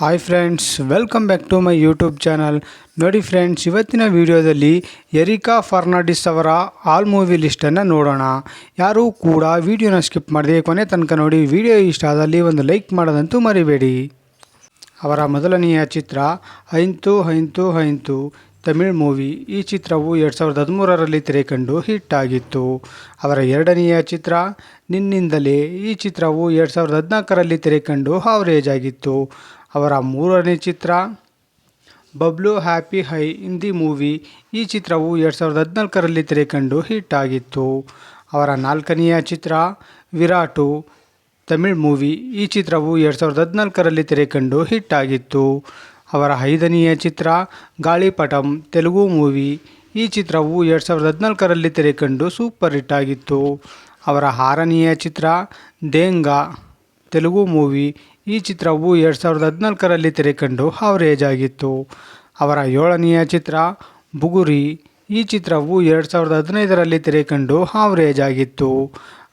Hi friends welcome back to my YouTube channel ನೋಡಿ friends ಇವತ್ತಿನ ವಿಡಿಯೋದಲ್ಲಿ ಎರಿಕಾ ಫರ್ನಾಡಿಸ್ ಅವರ ಆಲ್ ಮೂವಿ ಲಿಸ್ಟನ್ನು ನೋಡೋಣ. ಯಾರೂ ಕೂಡ ವಿಡಿಯೋನ ಸ್ಕಿಪ್ ಮಾಡದೆ ಕೊನೆ ತನಕ ನೋಡಿ ವಿಡಿಯೋ ಇಷ್ಟ ಆದಲ್ಲಿ ಒಂದು ಲೈಕ್ ಮಾಡೋದಂತೂ ಮರಿಬೇಡಿ. ಅವರ ಮೊದಲನೆಯ ಚಿತ್ರ ಹೈಂತು ಹೈಂತು ಹೈಂತು ತಮಿಳ್ ಮೂವಿ ಈ ಚಿತ್ರವು ಎರಡು ಸಾವಿರದ ಹದಿಮೂರರಲ್ಲಿ ತೆರೆಕಂಡು ಹಿಟ್ ಆಗಿತ್ತು. ಅವರ ಎರಡನೆಯ ಚಿತ್ರ ನಿನ್ನಿಂದಲೇ. ಈ ಚಿತ್ರವು ಎರಡು ಸಾವಿರದ ಹದಿನಾಲ್ಕರಲ್ಲಿ ತೆರೆಕಂಡು ಹಾವರೇಜ್ ಆಗಿತ್ತು. ಅವರ ಮೂರನೇ ಚಿತ್ರ, Bablu happy high Hindi movie. ಈ ಚಿತ್ರವು ಎರಡು ಸಾವಿರದ ಹದಿನಾಲ್ಕರಲ್ಲಿ ತೆರೆಕಂಡು ಹಿಟ್ ಆಗಿತ್ತು. ಅವರ ನಾಲ್ಕನೆಯ ಚಿತ್ರ, ವಿರಾಟು ತಮಿಳ್ ಮೂವಿ. ಈ ಚಿತ್ರವು ಎರಡು ಸಾವಿರದ ಹದಿನಾಲ್ಕರಲ್ಲಿ ತೆರೆಕಂಡು ಹಿಟ್ ಆಗಿತ್ತು. ಅವರ ಐದನೆಯ ಚಿತ್ರ, ಗಾಳಿಪಟಂ, ತೆಲುಗು ಮೂವಿ. ಈ ಚಿತ್ರವು ಎರಡು ಸಾವಿರದ ಹದಿನಾಲ್ಕರಲ್ಲಿ ತೆರೆಕಂಡು ಸೂಪರ್ ಹಿಟ್ ಆಗಿತ್ತು. ಅವರ ಆರನೆಯ ಚಿತ್ರ, ದೇಂಗಾ, ತೆಲುಗು ಮೂವಿ. ಈ ಚಿತ್ರವು ಎರಡು ಸಾವಿರದ ಹದಿನಾಲ್ಕರಲ್ಲಿ ತೆರೆಕಂಡು ಹಾವರೇಜ್ ಆಗಿತ್ತು ಅವರ ಏಳನೆಯ ಚಿತ್ರ, ಬುಗುರಿ, ಈ ಚಿತ್ರವು ಎರಡು ಸಾವಿರದ ಹದಿನೈದರಲ್ಲಿ ತೆರೆಕಂಡು ಹಾವರೇಜ್ ಆಗಿತ್ತು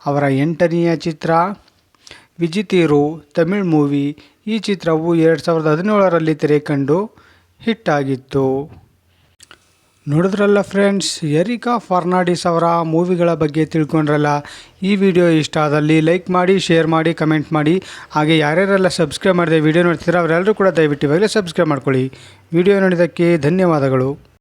ಅವರ ಎಂಟನೆಯ ಚಿತ್ರ, ವಿಜಿತೀರು, ತಮಿಳ್ ಮೂವಿ, ಈ ಚಿತ್ರವು ಎರಡು ಸಾವಿರದ ಹದಿನೇಳರಲ್ಲಿ ತೆರೆಕಂಡು ಹಿಟ್ ಆಗಿತ್ತು. ನೋಡಿದ್ರಲ್ಲ ಫ್ರೆಂಡ್ಸ್ ಎರಿಕಾ ಫರ್ನಾಡಿಸ್ ಅವರ ಮೂವಿಗಳ ಬಗ್ಗೆ ತಿಳ್ಕೊಂಡ್ರಲ್ಲ? ಈ ವಿಡಿಯೋ ಇಷ್ಟ ಆದಲ್ಲಿ ಲೈಕ್ ಮಾಡಿ ಶೇರ್ ಮಾಡಿ ಕಮೆಂಟ್ ಮಾಡಿ. ಹಾಗೆ ಯಾರ್ಯಾರೆಲ್ಲ ಸಬ್ಸ್ಕ್ರೈಬ್ ಮಾಡಿದೆ ವಿಡಿಯೋ ನೋಡ್ತೀರಾ ಅವರೆಲ್ಲರೂ ಕೂಡ ದಯವಿಟ್ಟು ಇವಾಗಲೇ ಸಬ್ಸ್ಕ್ರೈಬ್ ಮಾಡ್ಕೊಳ್ಳಿ. ವಿಡಿಯೋ ನೋಡಿದ್ದಕ್ಕೆ ಧನ್ಯವಾದಗಳು.